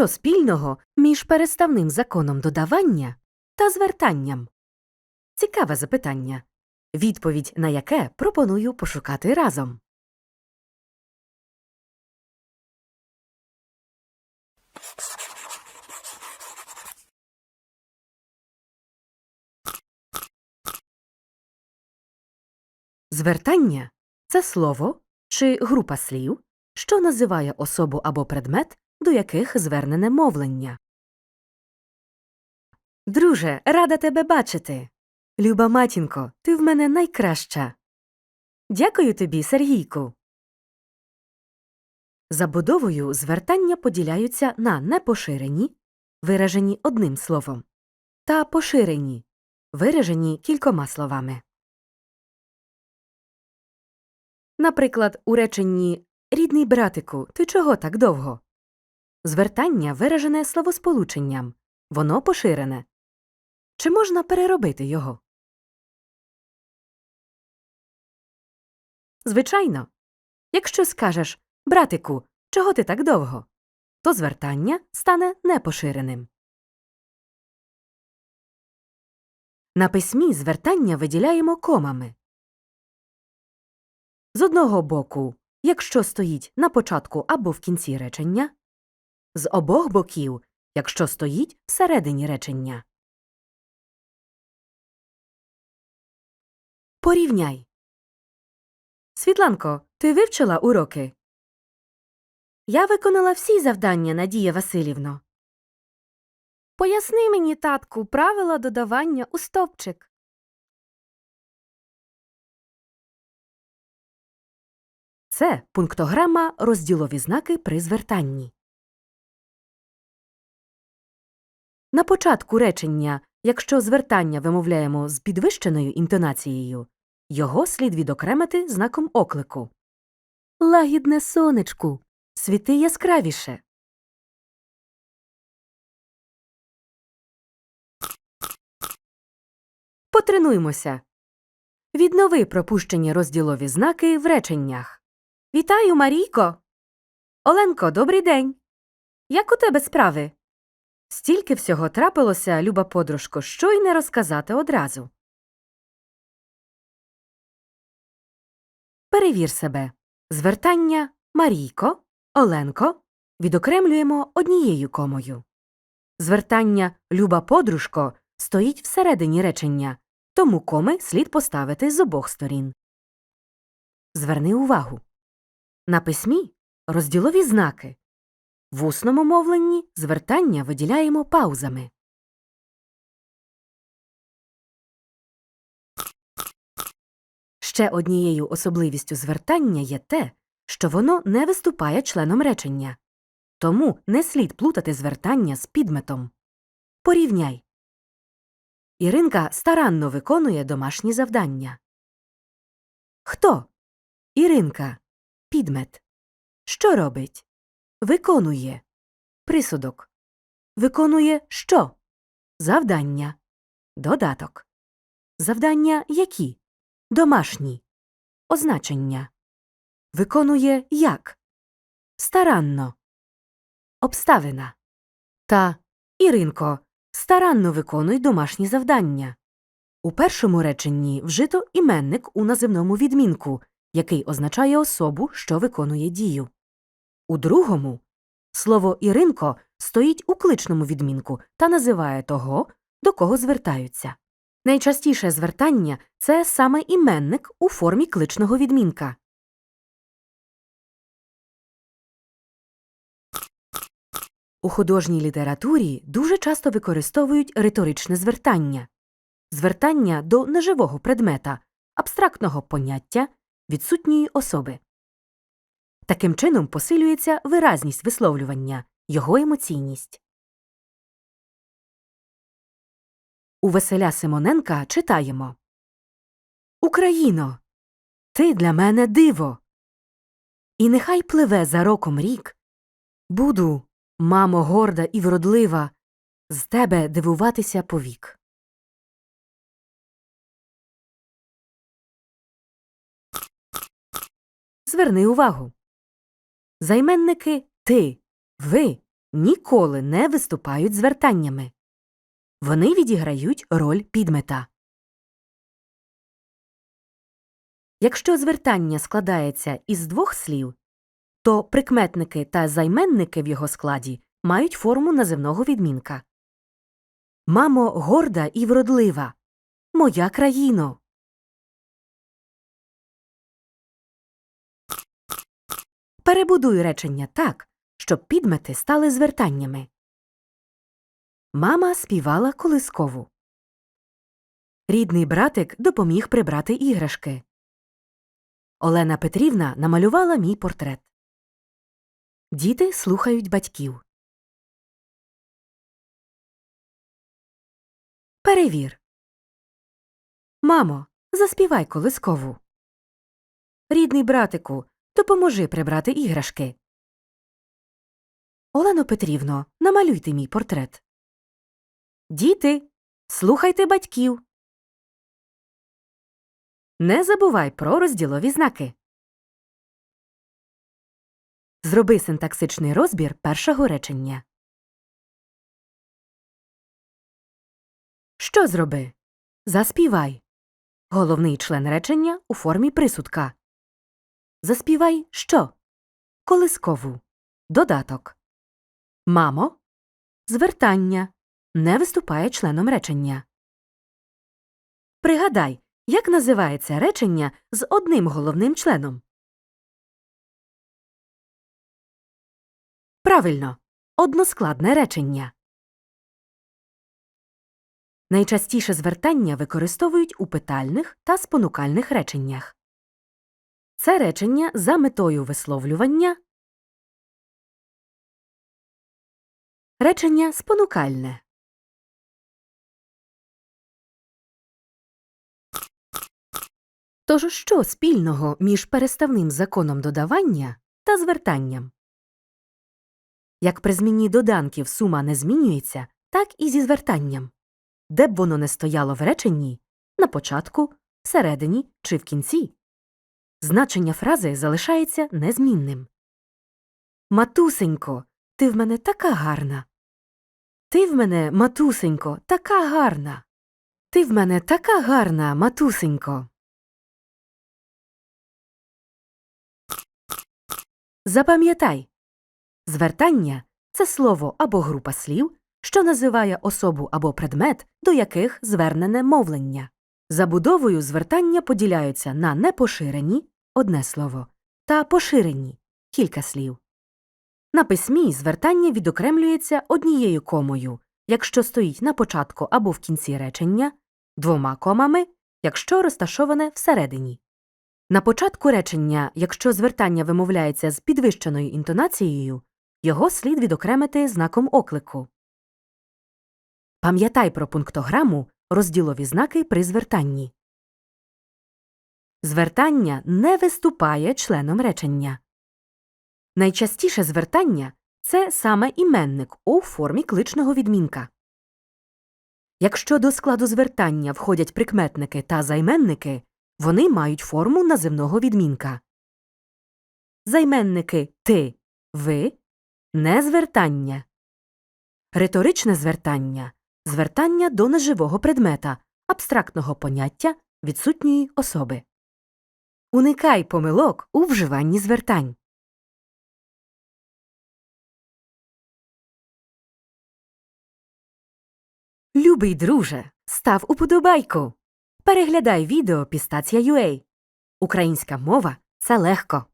Що спільного між переставним законом додавання та звертанням? Цікаве запитання, відповідь на яке пропоную пошукати разом. Звертання це слово чи група слів, що називає особу або предмет, до яких звернене мовлення. Друже, рада тебе бачити. Люба матінко, ти в мене найкраща. Дякую тобі, Сергійку. Забудовою звертання поділяються на непоширені, виражені одним словом, та поширені, виражені кількома словами. Наприклад, у реченні Рідний братику, ти чого так довго? Звертання виражене словосполученням. Воно поширене. Чи можна переробити його? Звичайно. Якщо скажеш Братику, чого ти так довго? то звертання стане непоширеним. На письмі звертання виділяємо комами. З одного боку, якщо стоїть на початку або в кінці речення, з обох боків, якщо стоїть всередині речення. Порівняй. Світланко, ти вивчила уроки? Я виконала всі завдання, Надія Васильівно. Поясни мені, татку, правила додавання у стовпчик. Це пунктограма розділові знаки при звертанні. На початку речення, якщо звертання вимовляємо з підвищеною інтонацією, його слід відокремити знаком оклику. Лагідне сонечку, світи яскравіше. Потренуймося. Віднови пропущені розділові знаки в реченнях. Вітаю, Марійко. Оленко, добрий день. Як у тебе справи? Стільки всього трапилося, люба подружко, що й не розказати одразу. Перевір себе. Звертання Марійко, Оленко відокремлюємо однією комою. Звертання Люба подружко стоїть всередині речення, тому коми слід поставити з обох сторін. Зверни увагу. На письмі розділові знаки. В усному мовленні звертання виділяємо паузами. Ще однією особливістю звертання є те, що воно не виступає членом речення. Тому не слід плутати звертання з підметом. Порівняй. Іринка старанно виконує домашні завдання. Хто? Іринка. Підмет. Що робить? Виконує. Присудок. Виконує що? Завдання. Додаток. Завдання які? Домашні. Означення. Виконує як? Старанно. Обставина. Та Іринко, старанно виконуй домашні завдання. У першому реченні вжито іменник у називному відмінку, який означає особу, що виконує дію. У другому слово Іринко стоїть у кличному відмінку та називає того, до кого звертаються. Найчастіше звертання це саме іменник у формі кличного відмінка. У художній літературі дуже часто використовують риторичне звертання звертання до неживого предмета, абстрактного поняття, відсутньої особи. Таким чином посилюється виразність висловлювання, його емоційність. У Веселя Симоненка читаємо Україно, ти для мене диво. І нехай пливе за роком рік. Буду, мамо, горда і вродлива, з тебе дивуватися повік. Зверни увагу. Займенники ти, ви ніколи не виступають звертаннями. Вони відіграють роль підмета. Якщо звертання складається із двох слів, то прикметники та займенники в його складі мають форму називного відмінка. Мамо, горда і вродлива. Моя країно. Перебудуй речення так, щоб підмети стали звертаннями. Мама співала колискову. Рідний братик допоміг прибрати іграшки. Олена Петрівна намалювала мій портрет. Діти слухають батьків. Перевір. Мамо, заспівай колискову. Рідний братику, допоможи прибрати іграшки. Олено Петрівно, намалюйте мій портрет. Діти, слухайте батьків. Не забувай про розділові знаки. Зроби синтаксичний розбір першого речення. Що зроби? Заспівай. Головний член речення у формі присудка. Заспівай що? Колискову. Додаток. Мамо. Звертання. Не виступає членом речення. Пригадай, як називається речення з одним головним членом. Правильно. Односкладне речення. Найчастіше звертання використовують у питальних та спонукальних реченнях. Це речення за метою висловлювання. Речення спонукальне. Тож що спільного між переставним законом додавання та звертанням? Як при зміні доданків сума не змінюється, так і зі звертанням. Де б воно не стояло в реченні на початку, всередині чи в кінці. Значення фрази залишається незмінним. Матусенько, ти в мене така гарна. Ти в мене, матусенько, така гарна. Ти в мене така гарна, матусенько. Запам'ятай. Звертання це слово або група слів, що називає особу або предмет, до яких звернене мовлення. Забудовою звертання поділяються на непоширені одне слово та поширені кілька слів. На письмі звертання відокремлюється однією комою, якщо стоїть на початку або в кінці речення, двома комами, якщо розташоване всередині. На початку речення, якщо звертання вимовляється з підвищеною інтонацією, його слід відокремити знаком оклику. Пам'ятай про пунктограму розділові знаки при звертанні. Звертання не виступає членом речення. Найчастіше звертання це саме іменник у формі кличного відмінка. Якщо до складу звертання входять прикметники та займенники, вони мають форму називного відмінка. Займенники ти, ви не звертання. Риторичне звертання звертання до неживого предмета, абстрактного поняття відсутньої особи. Уникай помилок у вживанні звертань. Любий друже, став уподобайку. Переглядай відео Пістація.ua. Українська мова це легко.